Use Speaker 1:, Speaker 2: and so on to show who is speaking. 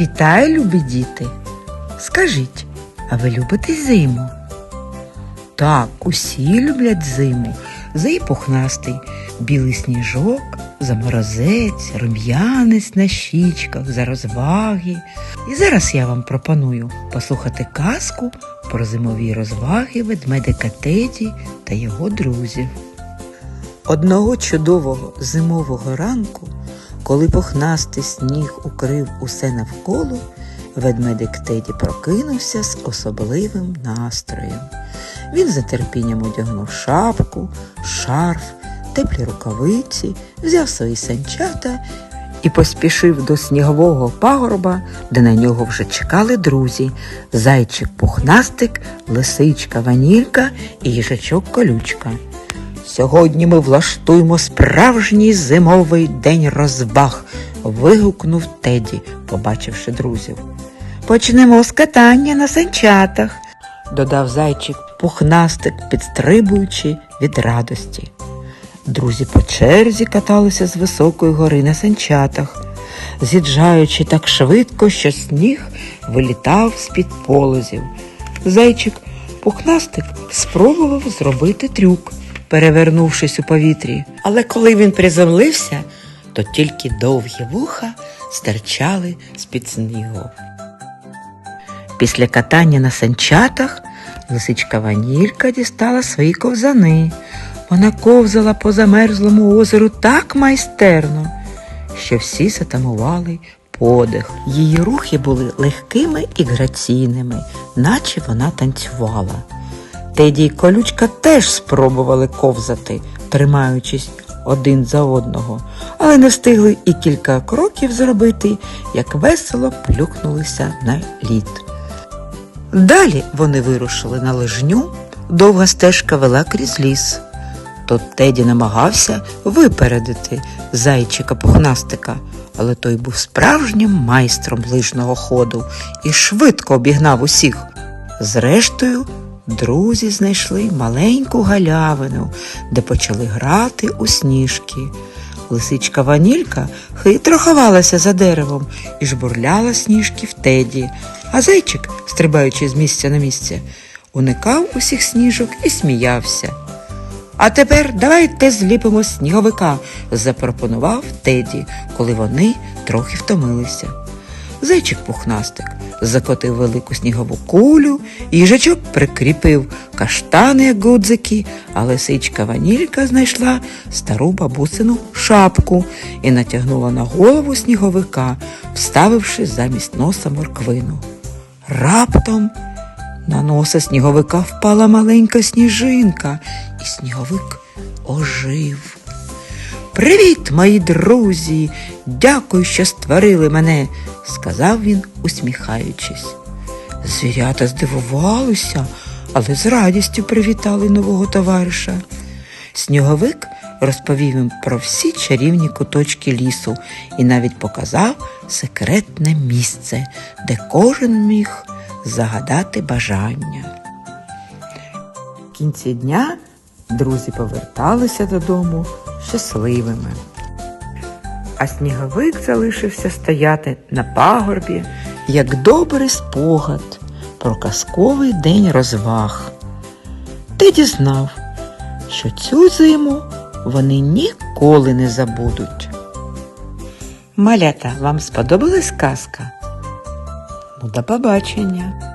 Speaker 1: Вітаю, любі діти. Скажіть, а ви любите зиму? Так, усі люблять зиму. Зей пухнастий, білий сніжок, заморозець, рум'янець на щічках, за розваги. І зараз я вам пропоную послухати казку про зимові розваги ведмедика Теді та його друзів. Одного чудового зимового ранку, коли пухнастий сніг укрив усе навколо, ведмедик Теді прокинувся з особливим настроєм. Він з нетерпінням одягнув шапку, шарф, теплі рукавиці, взяв свої санчата і поспішив до снігового пагорба, де на нього вже чекали друзі зайчик пухнастик, лисичка ванілька і їжачок колючка. Сьогодні ми влаштуємо справжній зимовий день розваг, вигукнув Теді, побачивши друзів. Почнемо з катання на санчатах, додав зайчик пухнастик, підстрибуючи від радості. Друзі по черзі каталися з високої гори на санчатах, з'їжджаючи так швидко, що сніг вилітав з-під полозів. Зайчик пухнастик спробував зробити трюк, перевернувшись у повітрі. Але коли він приземлився, то тільки довгі вуха стирчали з-під снігу. Після катання на санчатах лисичка Ванілька дістала свої ковзани. Вона ковзала по замерзлому озеру так майстерно, що всі затамували подих. Її рухи були легкими і граційними, наче вона танцювала. Теді й колючка теж спробували ковзати, тримаючись один за одного, але не встигли і кілька кроків зробити, як весело плюхнулися на лід. Далі вони вирушили на лижню, довга стежка вела крізь ліс. Тут Теді намагався випередити зайчика пухнастика, але той був справжнім майстром лижного ходу і швидко обігнав усіх. Зрештою, друзі знайшли маленьку галявину, де почали грати у сніжки. Лисичка Ванілька хитро ховалася за деревом і жбурляла сніжки в теді, а зайчик, стрибаючи з місця на місце, уникав усіх сніжок і сміявся. А тепер давайте зліпимо сніговика, запропонував Теді, коли вони трохи втомилися. Зайчик пухнастик закотив велику снігову кулю, їжачок прикріпив каштани, як гудзики, а лисичка ванілька знайшла стару бабусину шапку і натягнула на голову сніговика, вставивши замість носа морквину. Раптом на носа сніговика впала маленька сніжинка, і сніговик ожив. Привіт, мої друзі! Дякую, що створили мене, сказав він, усміхаючись. Звірята здивувалися, але з радістю привітали нового товариша. Сніговик розповів їм про всі чарівні куточки лісу і навіть показав секретне місце, де кожен міг загадати бажання. В кінці дня друзі поверталися додому щасливими. А сніговик залишився стояти на пагорбі, як добрий спогад про казковий день розваг. Теді знав, що цю зиму вони ніколи не забудуть. Малята, вам сподобалась казка? Ну, до побачення!